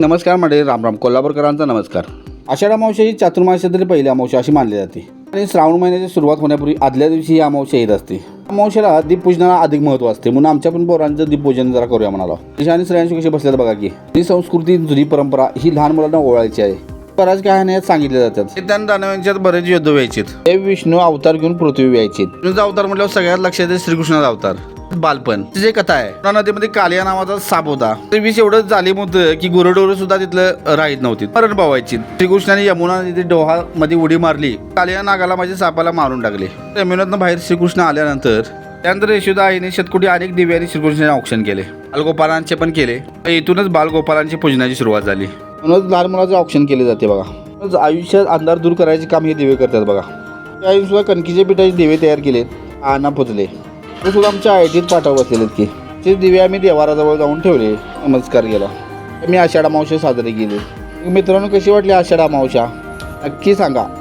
नमस्कार मंडळी राम राम. कोल्हापूरकरांचा नमस्कार. आषाढ अमावस्या ही चातुर्मास्यातील पहिली अमावस्या अशी मानली जाते. आणि श्रावण महिन्याची सुरुवात होण्यापूर्वी आदल्या दिवशी ही अमावस्या येत असते. अमावस्याला दीपपूजनाला अधिक महत्त्व असते. म्हणून आमच्या पण पोरांचं दीपपूजन जरा करूया म्हणाला. दिशा आणि स्त्रियांशी कशी बसल्यात बघा की ही संस्कृती जुनी परंपरा ही लहान मुलांना ओळायची आहे. बऱ्याच कहाण्या सांगितले जातात. त्यांना दानवांच्यात बरेच युद्ध व्हायचे ते विष्णू अवतार घेऊन पृथ्वी विष्णूचा अवतार म्हटल्यावर सगळ्यात लक्षात येते श्रीकृष्णाचा अवतार. बालपण. तिची एक कथा आहे. त्या नदीमध्ये कालिया नावाचा साप होता ते विष एवढं झाले होतं की गुरडोर सुद्धा तिथलं राहत नव्हती. मरण पावायची. श्रीकृष्णाने यमुना नदी डोहामध्ये उडी मारली. कालिया नागाला माझ्या सापाला मारून टाकले. यमुनातनं बाहेर श्रीकृष्ण आल्यानंतर त्यानंतर यशोदा आईने शतकोटी अनेक आणि श्रीकृष्णाने औक्षण केले. बालगोपालांचे पण केले. इथूनच बालगोपालांची पूजनाची सुरुवात झाली. म्हणूनच लहान मुलाचं औक्षण केले जाते बघा. आयुष्यात अंधार दूर करायचे काम हे दिवे करतात बघा. त्या सुद्धा कणकीचे पिठाचे दिवे तयार केले. आणा पोचले ते सुद्धा आमच्या आयटीत पाठव बसलेले आहेत की. ते दिवे आम्ही देवाराजवळ जाऊन ठेवले नमस्कार केला. मी आषाढा मावशी साजरी केली. मित्रांनो कशी वाटली आषाढा मावशा? नक्की सांगा.